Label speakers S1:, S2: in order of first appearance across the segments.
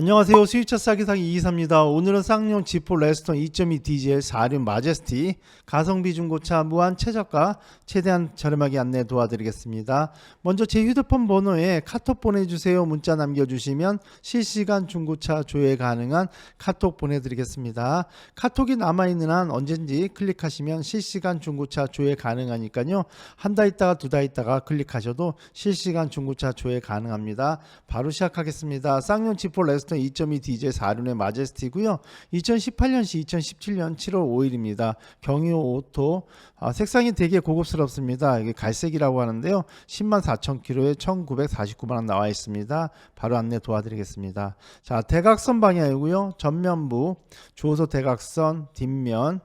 S1: 안녕하세요. 수입차 싸기상 이기사입니다. 오늘은 쌍용 지포 레스톤 2.2 디젤 4륜 마제스티 가성비 중고차 무한 최저가 최대한 저렴하게 안내 도와드리겠습니다. 먼저 제 휴대폰 번호에 카톡 보내주세요. 문자 남겨주시면 실시간 중고차 조회 가능한 카톡 보내드리겠습니다. 카톡이 남아있는 한 언제든지 클릭하시면 실시간 중고차 조회 가능하니까요. 한 달 있다가 두 달 있다가 클릭하셔도 실시간 중고차 조회 가능합니다. 바로 시작하겠습니다. 쌍용 지포 레스톤 2.2 디젤 4륜의 마제스티고요. 2018년시 2017년 7월 5일입니다. 경유 오토 아, 색상이 되게 고급스럽습니다. 이게 갈색이라고 하는데요. 10만 4천 킬로에 1,949만 원 나와 있습니다. 바로 안내 도와드리겠습니다. 자, 대각선 방향이고요. 전면부 주호소 대각선 뒷면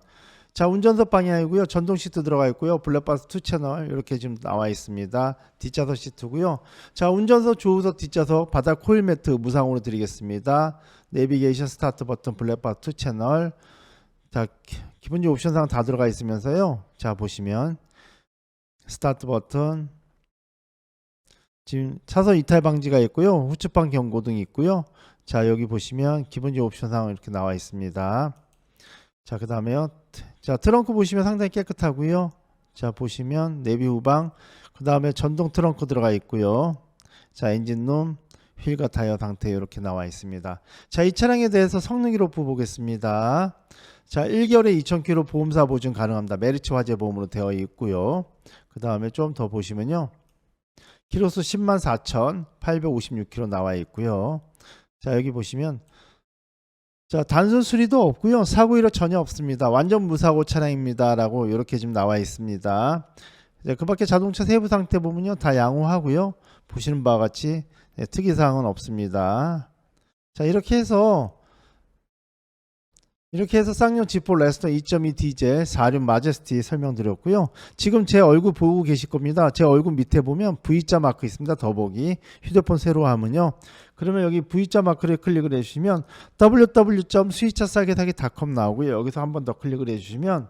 S1: 자 운전석 방향이고요. 전동 시트 들어가 있고요. 블랙박스 2 채널 이렇게 지금 나와 있습니다. 뒷좌석 시트고요. 자 운전석 조우석 뒷좌석 바닥 코일 매트 무상으로 드리겠습니다. 내비게이션 스타트 버튼 블랙박스 2 채널. 자 기- 기본적인 옵션상 다 들어가 있으면서요. 자 보시면 스타트 버튼. 지금 차선 이탈 방지가 있고요. 후측방 경고등이 있고요. 자 여기 보시면 기본적인 옵션상 이렇게 나와 있습니다 자, 그 다음에요. 자, 트렁크 보시면 상당히 깨끗하고요. 자, 보시면 내비 후방, 그 다음에 전동 트렁크 들어가 있고요. 자, 엔진룸, 휠과 타이어 상태 이렇게 나와 있습니다. 자, 이 차량에 대해서 성능 기록부 보겠습니다. 자, 1개월에 2,000km 보험사 보증 가능합니다. 메리츠 화재 보험으로 되어 있고요. 그 다음에 좀 더 보시면요. 키로수 10만 4,856km 나와 있고요. 자, 여기 보시면 자 단순 수리도 없고요. 사고 이력 전혀 없습니다. 완전 무사고 차량입니다라고 이렇게 지금 나와 있습니다. 이제 그 밖에 자동차 세부 상태 보면요. 다 양호하고요. 보시는 바와 같이 네, 특이사항은 없습니다. 자 이렇게 해서 이렇게 해서 쌍용 지포 레스터 2.2 디젤 4륜 마제스티 설명드렸고요. 지금 제 얼굴 보고 계실 겁니다. 제 얼굴 밑에 보면 V자 마크 있습니다. 더보기 휴대폰 새로 하면요. 그러면 여기 V자 마크를 클릭을 해주시면 www.수입차싸게사기.com 나오고요. 여기서 한 번 더 클릭을 해주시면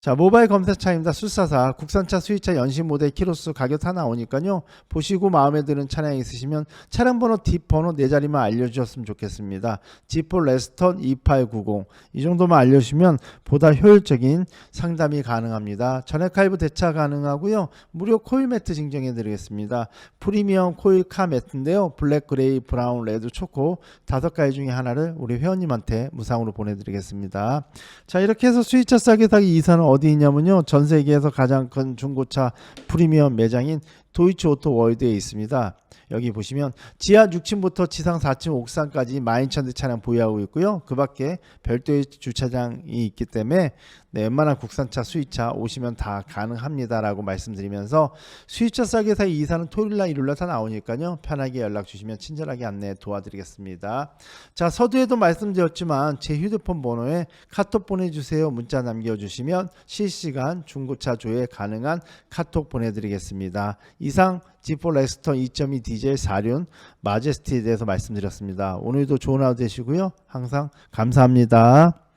S1: 자 모바일 검색창입니다. 수사사 국산차 수입차 연식 모델 키로수 가격 다 나오니까요. 보시고 마음에 드는 차량 있으시면 차량 번호 뒷번호 네 자리만 알려주셨으면 좋겠습니다. 지포 레스턴 2890 이 정도만 알려주시면 보다 효율적인 상담이 가능합니다. 전액 할부 대차 가능하고요. 무료 코일 매트 증정해 드리겠습니다. 프리미엄 코일 카 매트인데요. 블랙, 그레이, 브라운, 레드, 초코 다섯 가지 중에 하나를 우리 회원님한테 무상으로 보내드리겠습니다. 자 이렇게 해서 수입차 싸게 사기 이사는 어디 있냐면요. 전 세계에서 가장 큰 중고차 프리미엄 매장인 도이치 오토 월드에 있습니다. 여기 보시면 지하 6층부터 지상 4층 옥상까지 12,000대 차량 보유하고 있고요. 그 밖에 별도의 주차장이 있기 때문에 네, 웬만한 국산차, 수입차 오시면 다 가능합니다라고 말씀드리면서 수입차 싸게 사이 이사는 토요일날 일요일날 다 나오니까요. 편하게 연락 주시면 친절하게 안내 도와드리겠습니다. 자 서두에도 말씀드렸지만 제 휴대폰 번호에 카톡 보내주세요. 문자 남겨주시면 실시간 중고차 조회 가능한 카톡 보내드리겠습니다. 이상 지포 레스턴 2.2 디젤 4륜 마제스티에 대해서 말씀드렸습니다. 오늘도 좋은 하루 되시고요. 항상 감사합니다.